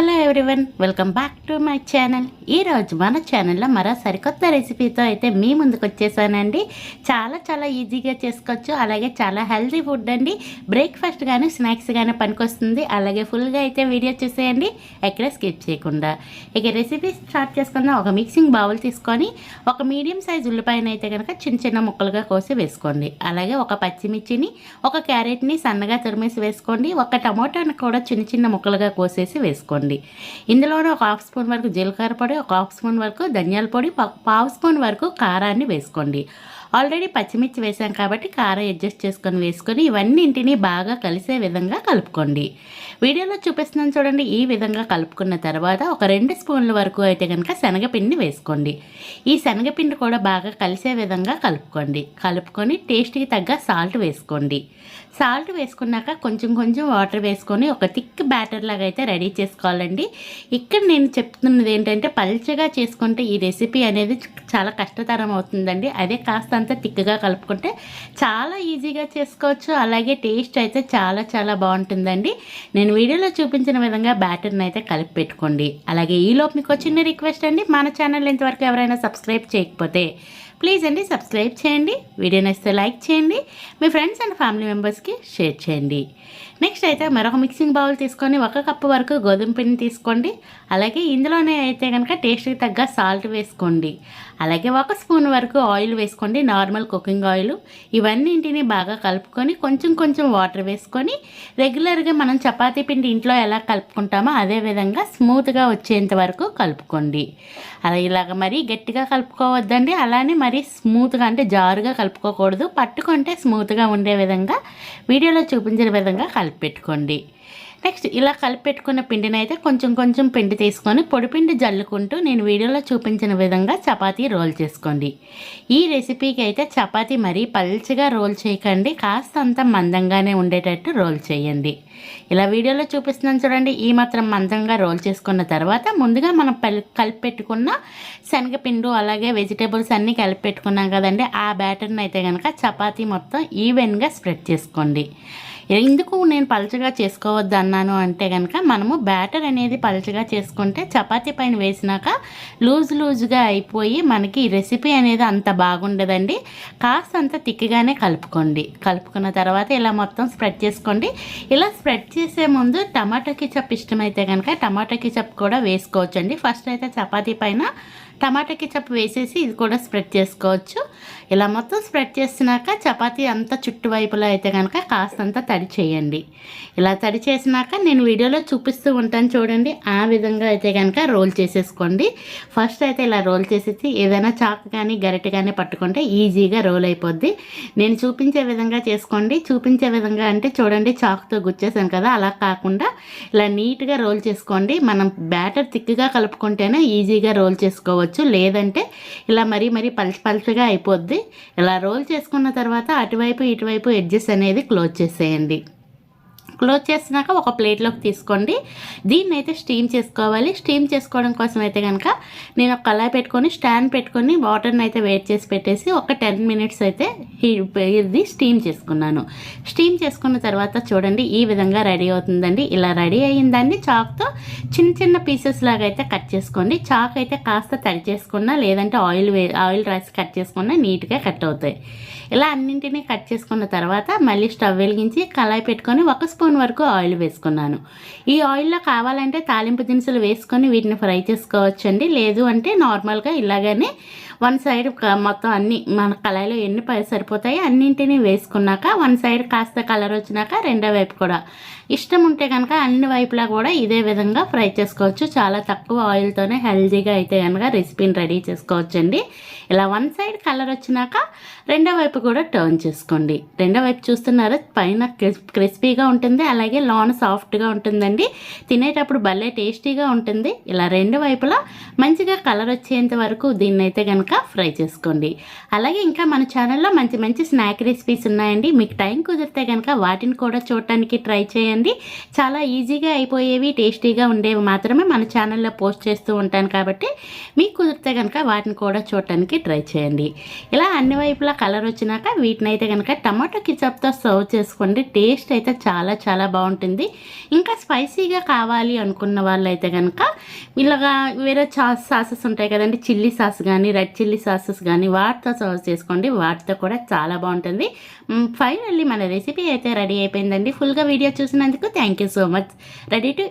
ojalá everyone welcome back to my channel ఈరోజు మన ఛానల్లో మరో సరికొత్త రెసిపీతో అయితే మీ ముందుకు వచ్చేసానండి. చాలా చాలా ఈజీగా చేసుకోవచ్చు. అలాగే చాలా హెల్తీ ఫుడ్ అండి. బ్రేక్ఫాస్ట్ కానీ స్నాక్స్ కానీ పనికొస్తుంది. అలాగే ఫుల్గా అయితే వీడియో చూసేయండి. ఎక్కడ స్కిప్ చేయకుండా. ఇక రెసిపీ స్టార్ట్ చేసుకుందాం. ఒక మిక్సింగ్ బౌల్ తీసుకొని ఒక మీడియం సైజ్ ఉల్లిపాయన అయితే కనుక చిన్న చిన్న ముక్కలుగా కోసి వేసుకోండి. అలాగే ఒక పచ్చిమిర్చిని ఒక క్యారెట్ని సన్నగా తురిమేసి వేసుకోండి. ఒక టమోటాను కూడా చిన్న చిన్న ముక్కలుగా కోసేసి వేసుకోండి. ఇందులోనే ఒక హాఫ్ స్పూన్ వరకు జీలకర్ర పొడి ఒక హాఫ్ స్పూన్ వరకు ధనియాల పొడి పా- పావు స్పూన్ వరకు కారాన్ని వేసుకోండి. ఆల్రెడీ పచ్చిమిర్చి వేసాం కాబట్టి కారం అడ్జస్ట్ చేసుకొని వేసుకొని ఇవన్నింటినీ బాగా కలిసే విధంగా కలుపుకోండి. వీడియోలో చూపిస్తున్నాను చూడండి ఈ విధంగా కలుపుకున్న తర్వాత ఒక రెండు స్పూన్ల వరకు అయితే కనుక శనగపిండి వేసుకోండి. ఈ శనగపిండి కూడా బాగా కలిసే విధంగా కలుపుకోండి. కలుపుకొని టేస్ట్కి తగ్గ సాల్ట్ వేసుకోండి. సాల్ట్ వేసుకున్నాక కొంచెం కొంచెం వాటర్ వేసుకొని ఒక థిక్ బ్యాటర్ లాగా అయితే రెడీ చేసుకోవాలండి. ఇక్కడ నేను చెప్తున్నది ఏంటంటే పల్చగా చేసుకుంటే ఈ రెసిపీ అనేది చాలా కష్టతరం అవుతుందండి. అదే కాస్త అంత థిక్గా కలుపుకుంటే చాలా ఈజీగా చేసుకోవచ్చు. అలాగే టేస్ట్ అయితే చాలా చాలా బాగుంటుందండి. నేను వీడియోలో చూపించిన విధంగా బ్యాటర్ని అయితే కలిపి పెట్టుకోండి. అలాగే ఈలోపు మీకు చిన్న రిక్వెస్ట్ అండి. మన ఛానల్ ఇంతవరకు ఎవరైనా సబ్స్క్రైబ్ చేయకపోతే ప్లీజ్ అండి సబ్స్క్రైబ్ చేయండి వీడియో నచ్చితే లైక్ చేయండి మీ ఫ్రెండ్స్ అండ్ ఫ్యామిలీ మెంబర్స్కి షేర్ చేయండి నెక్స్ట్ అయితే మరొక మిక్సింగ్ బౌల్ తీసుకొని ఒక కప్పు వరకు గోధుమ పిండి తీసుకోండి. అలాగే ఇందులోనే అయితే కనుక టేస్ట్కి తగ్గ సాల్ట్ వేసుకోండి. అలాగే ఒక స్పూన్ వరకు ఆయిల్ వేసుకోండి నార్మల్ కుకింగ్ ఆయిల్ ఇవన్నింటిని బాగా కలుపుకొని కొంచెం కొంచెం వాటర్ వేసుకొని రెగ్యులర్గా మనం చపాతీ పిండి ఇంట్లో ఎలా కలుపుకుంటామో అదే విధంగా స్మూత్గా వచ్చేంత వరకు కలుపుకోండి. అలా ఇలాగ మరీ గట్టిగా కలుపుకోవద్దండి. అలానే మరీ స్మూత్గా అంటే జారుగా కలుపుకోకూడదు. పట్టుకుంటే స్మూత్గా ఉండే విధంగా వీడియోలో చూపించిన విధంగా కలుపు పెట్టుకోండి నెక్స్ట్ ఇలా కలిపెట్టుకున్న పిండిని అయితే కొంచెం కొంచెం పిండి తీసుకొని పొడిపిండి జల్లుకుంటూ నేను వీడియోలో చూపించిన విధంగా చపాతీ రోల్ చేసుకోండి. ఈ రెసిపీకి అయితే చపాతీ మరీ పల్చగా రోల్ చేయకండి కాస్త అంత మందంగానే ఉండేటట్టు రోల్ చేయండి. ఇలా వీడియోలో చూపిస్తున్నాను చూడండి ఈ మాత్రం మందంగా రోల్ చేసుకున్న తర్వాత ముందుగా మనం పల్ శనగపిండు అలాగే వెజిటేబుల్స్ అన్నీ కలిపెట్టుకున్నాం కదండి ఆ బ్యాటర్ని అయితే కనుక చపాతీ మొత్తం ఈవెన్గా స్ప్రెడ్ చేసుకోండి. ఎందుకు నేను పలచగా చేసుకోవద్దు అన్నాను అంటే కనుక మనము బ్యాటర్ అనేది పలచగా చేసుకుంటే చపాతీ పైన వేసినాక లూజ్ లూజ్గా అయిపోయి మనకి రెసిపీ అనేది అంత బాగుండదండి. కాస్త అంత తిక్కిగానే కలుపుకోండి. కలుపుకున్న తర్వాత ఇలా మొత్తం స్ప్రెడ్ చేసుకోండి. ఇలా స్ప్రెడ్ చేసే ముందు టమాటా కిచప్ ఇష్టమైతే కనుక టమాటా కిచప్ కూడా వేసుకోవచ్చండి. ఫస్ట్ అయితే చపాతీ పైన టమాటా కిచప్ వేసేసి ఇది కూడా స్ప్రెడ్ చేసుకోవచ్చు. ఇలా మొత్తం స్ప్రెడ్ చేసినాక చపాతీ అంతా చుట్టువైపులా అయితే కనుక కాస్తంత తడి చేయండి. ఇలా తడి చేసినాక నేను వీడియోలో చూపిస్తూ ఉంటాను చూడండి. ఆ విధంగా అయితే కనుక రోల్ చేసేసుకోండి. ఫస్ట్ అయితే ఇలా రోల్ చేసేసి ఏదైనా చాకు కానీ గరిటె కానీ పట్టుకుంటే ఈజీగా రోల్ అయిపోద్ది. నేను చూపించే విధంగా చేసుకోండి. చూపించే విధంగా అంటే చూడండి చాకుతో గుచ్చేసాను కదా అలా కాకుండా ఇలా నీట్గా రోల్ చేసుకోండి. మనం బ్యాటర్ థిక్గా కలుపుకుంటేనే ఈజీగా రోల్ చేసుకోవచ్చు. లేదంటే ఇలా మరీ మరీ పల్చ పల్చగా అయిపోద్ది. ఇలా రోల్ చేసుకున్న తర్వాత అటువైపు ఇటువైపు ఎడ్జెస్ అనేది క్లోజ్ చేసేయండి. క్లోజ్ చేసినాక ఒక ప్లేట్లోకి తీసుకోండి. దీన్ని అయితే స్టీమ్ చేసుకోవాలి. స్టీమ్ చేసుకోవడం కోసం అయితే కనుక నేను ఒక కళాయి పెట్టుకొని స్టాండ్ పెట్టుకొని వాటర్ని అయితే వేట్ చేసి పెట్టేసి ఒక టెన్ మినిట్స్ అయితే ఇది స్టీమ్ చేసుకున్నాను. స్టీమ్ చేసుకున్న తర్వాత చూడండి ఈ విధంగా రెడీ అవుతుందండి. ఇలా రెడీ అయ్యిందండి చాక్తో. చిన్న చిన్న పీసెస్ లాగా అయితే కట్ చేసుకోండి. చాక్ అయితే కాస్త తడి చేసుకున్నా లేదంటే ఆయిల్ వే ఆయిల్ రాసి కట్ చేసుకున్నా నీట్గా కట్ అవుతాయి. ఇలా అన్నింటినీ కట్ చేసుకున్న తర్వాత మళ్ళీ స్టవ్ వెలిగించి కళాయి పెట్టుకొని ఒక స్పూన్ వరకు ఆయిల్ వేసుకున్నాను. ఈ ఆయిల్లో కావాలంటే తాలింపు దినుసులు వేసుకొని వీటిని ఫ్రై చేసుకోవచ్చండి. లేదు అంటే నార్మల్గా ఇలాగనే వన్ సైడ్ మొత్తం అన్ని మన కళాయిలో ఎన్ని ప- సరిపోతాయో అన్నింటినీ వేసుకున్నాక వన్ సైడ్ కాస్త కలర్ వచ్చినాక రెండో వైపు కూడా. ఇష్టం ఉంటే కనుక అన్ని వైపులా కూడా ఇదే విధంగా ఫ్రై చేసుకోవచ్చు. చాలా తక్కువ ఆయిల్తోనే హెల్దీగా అయితే కనుక రెసిపీని రెడీ చేసుకోవచ్చండి. ఇలా వన్ సైడ్ కలర్ వచ్చినాక రెండో వైపు కూడా టర్న్ చేసుకోండి. రెండో వైపు చూస్తున్నారా పైన క్రిస్- క్రిస్పీగా ఉంటుంది. అలాగే లోన సాఫ్ట్గా ఉంటుందండి. తినేటప్పుడు భలే టేస్టీగా ఉంటుంది. ఇలా రెండు వైపులా మంచిగా కలర్ వచ్చేంత వరకు దీన్ని అయితే కనుక ఫ్రై చేసుకోండి. అలాగే ఇంకా మన ఛానల్లో మంచి మంచి స్నాక్ రెసిపీస్ ఉన్నాయండి. మీకు టైం కుదిరితే కనుక వాటిని కూడా చూడటానికి ట్రై చేయండి. చాలా ఈజీగా అయిపోయేవి టేస్టీగా ఉండేవి మాత్రమే మన ఛానల్లో పోస్ట్ చేస్తూ ఉంటాను కాబట్టి మీకు కుదిరితే కనుక వాటిని కూడా చూడటానికి ట్రై చేయండి. ఇలా అన్ని వైపులా కలర్ వచ్చినాక వీటిని అయితే కనుక టమాటో కిచప్తో సర్వ్ చేసుకోండి. టేస్ట్ అయితే చాలా చాలా బాగుంటుంది. ఇంకా స్పైసీగా కావాలి అనుకున్న వాళ్ళైతే కనుక ఇలాగా వేరే సాసెస్ ఉంటాయి కదండి చిల్లీ సాస్ కానీ రెడ్ చిల్లీ సాసెస్ కానీ వాటితో సర్వ్ చేసుకోండి. వాటితో కూడా చాలా బాగుంటుంది. ఫైనల్లీ మన రెసిపీ అయితే రెడీ అయిపోయిందండి. ఫుల్గా వీడియో చూసినందుకు thank you so much. Ready to